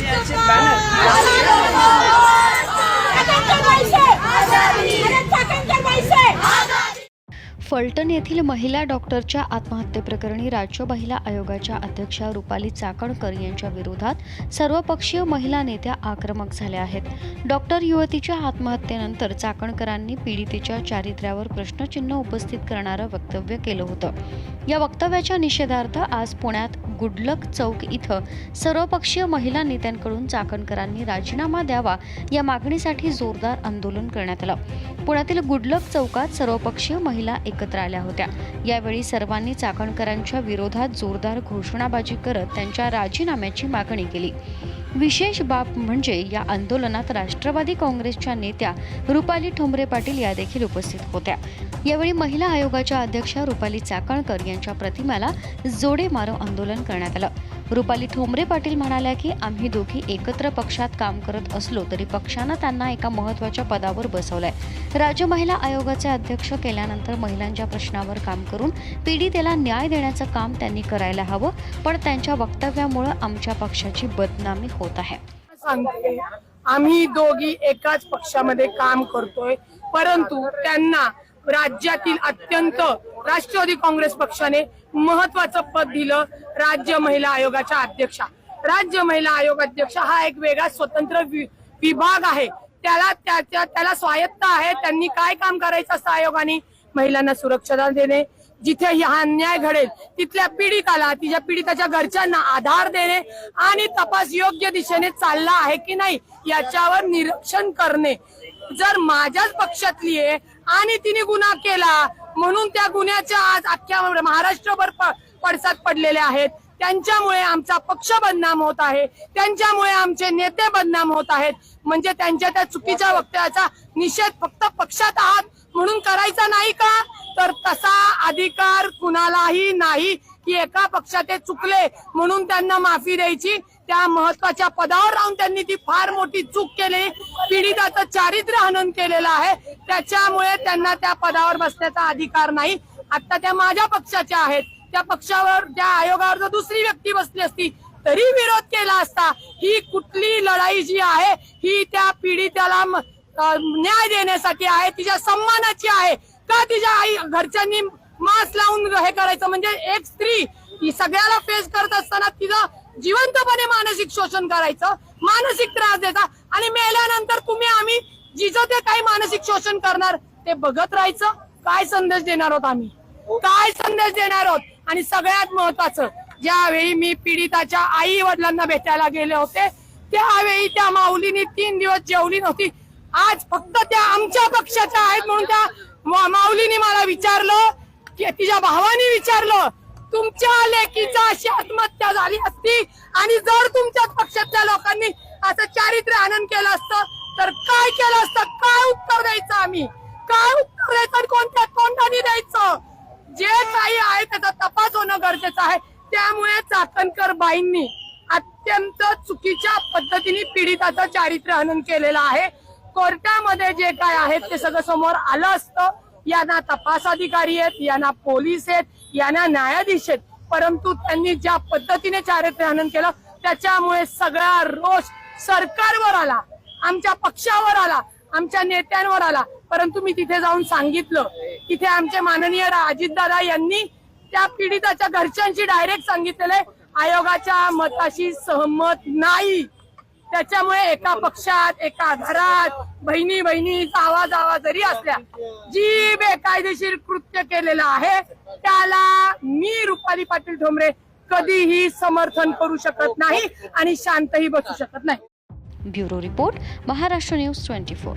先先，摆。फलटण येथील महिला डॉक्टरच्या आत्महत्येप्रकरणी राज्य महिला आयोगाच्या अध्यक्षा रुपाली चाकणकर यांच्या विरोधात सर्वपक्षीय महिला नेत्या आक्रमक झाल्या आहेत. डॉक्टर युवतीच्या आत्महत्येनंतर चाकणकरांनी पीडितेच्या चारित्र्यावर प्रश्नचिन्ह उपस्थित करणारं वक्तव्य केलं होतं. या वक्तव्याच्या निषेधार्थ आज पुण्यात गुडलक चौक इथं सर्वपक्षीय महिला नेत्यांकडून चाकणकरांनी राजीनामा द्यावा या मागणीसाठी जोरदार आंदोलन करण्यात आलं. पुण्यातील गुडलक चौकात सर्वपक्षीय महिला एक एकत्र आल्या होत्या. यावेळी सर्वांनी चाकणकरांच्या विरोधात जोरदार घोषणाबाजी करत त्यांच्या राजीनाम्याची मागणी केली. विशेष बाब म्हणजे या आंदोलनात राष्ट्रवादी काँग्रेसच्या नेत्या रुपाली ठोंबरे पाटील या देखील उपस्थित होत्या. यावेळी महिला आयोगाच्या अध्यक्षा रुपाली चाकणकर यांच्या प्रतिमेला जोडे मारो आंदोलन करण्यात आलं. रुपाली ठोंबरे पाटील म्हणाल्या की आम्ही दोघी एकत्र पक्षात काम करत असलो तरी पक्षानं त्यांना एका महत्त्वाच्या पदावर बसवलंय. राज्य महिला आयोगाचे अध्यक्ष केल्यानंतर महिलांच्या प्रश्नावर काम करून पीडितेला न्याय देण्याचं काम त्यांनी करायला हवं पण त्यांच्या वक्तव्यामुळं आमच्या पक्षाची बदनामी होत आहे. आम्ही दोघी एकाच पक्षामध्ये काम करतोय परंतु त्यांना राज्यातील अत्यंत राष्ट्रवादी काँग्रेस पक्षाने महत्वाचं पद दिलं राज्य महिला आयोगाच्या अध्यक्षा. राज्य महिला आयोग अध्यक्ष हा एक वेगळा स्वतंत्र विभाग आहे. त्याला त्याच्या त्याला स्वायत्त आहे. त्यांनी काय काम करायचं असतं आयोगाने? महिलांना सुरक्षा देणे. जिथे हा अन्याय घडेल तिथल्या पीडिताला तिच्या पीडिताच्या घरच्यांना आधार देणे आणि तपास योग्य दिशेने चालला आहे की नाही याच्यावर निरीक्षण करणे. जर माझ्याच पक्षातली आहे आणि तिने गुन्हा केला म्हणून त्या गुन्ह्याच्या आज अख्ख्या महाराष्ट्रभर पडसाद पडलेले आहेत. त्यांच्यामुळे आमचा पक्ष बदनाम होत आहे. त्यांच्यामुळे आमचे नेते बदनाम होत आहेत. म्हणजे त्यांच्या त्या चुकीच्या वक्तव्याचा निषेध फक्त पक्षात आहात म्हणून करायचा नाही का? तर तसा अधिकार कुणालाही नाही. की एका पक्षात ते चुकले म्हणून त्यांना माफी द्यायची. त्या महत्त्वाच्या पदावर राहून त्यांनी ती फार मोठी चूक केली. पीडिताचं चारित्र्य हनन केलेलं आहे. त्याच्यामुळे त्यांना त्या पदावर बसण्याचा अधिकार नाही. आता त्या माझ्या पक्षाच्या आहेत. त्या पक्षावर त्या आयोगावर जर दुसरी व्यक्ती बसली असती तरी विरोध केला असता ही कुठली लढाई जी आहे ही त्या पीडिताला न्याय देण्यासाठी आहे तिच्या सन्मानाची आहे. का तिच्या आई घरच्यांनी मास्क लावून हे करायचं म्हणजे एक स्त्री ही सगळ्याला फेस करत असताना तिचं जिवंतपणे मानसिक शोषण करायचं मानसिक त्रास द्यायचा आणि मेल्यानंतर तुम्ही आम्ही जिचं ते काही मानसिक शोषण करणार ते बघत राहायचं. काय संदेश देणार आहोत आम्ही? काय संदेश देणार आहोत? आणि सगळ्यात महत्वाचं ज्यावेळी मी पीडिताच्या आई वडिलांना भेटायला गेले होते त्यावेळी त्या माऊलीने तीन दिवस जेवली नव्हती. आज फक्त त्या आमच्या पक्षाच्या आहेत म्हणून त्या माऊलीने मला विचारलं तिच्या भावाने विचारलं तुमच्या लेकीचा अशी आत्महत्या झाली असती आणि जर तुमच्याच पक्षातल्या लोकांनी असं चारित्र्य आनंद केलं असतं तर काय केलं असतं? काय उत्तर द्यायचं आम्ही? काय उत्तर द्यायचं कोणत्या तोंडाने द्यायचं? जे काही आहे त्याचा तपास होणं गरजेचं आहे. त्यामुळे चाकणकर बाईंनी अत्यंत चुकीच्या पद्धतीने पीडिताचं चारित्र्य हनन केलेलं आहे. कोर्टामध्ये जे काय आहे ते सगळं समोर आलं असतं. यांना तपास अधिकारी आहेत यांना पोलीस आहेत यांना न्यायाधीश आहेत. परंतु त्यांनी ज्या पद्धतीने चारित्र्य हनन केलं त्याच्यामुळे सगळा रोष सरकारवर आला आमच्या पक्षावर आला आमच्या नेत्यांवर आला. परंतु मी तिथे जाऊन सांगितलं तिथे आमचे माननीय अजितदादा यांनी त्या पीडिताच्या घरच्यांशी डायरेक्ट सांगितलेले आयोगाच्या मताशी सहमत नाही. त्याच्यामुळे एका पक्षात एका घरात बहिणी बहिणीचा आवाज आवाज जरी असल्या जी बेकायदेशीर कृत्य केलेलं आहे त्याला मी रुपाली पाटील ठोंबरे कधीही समर्थन करू शकत नाही आणि शांतही बसू शकत नाही. Bureau report Maharashtra news twenty four.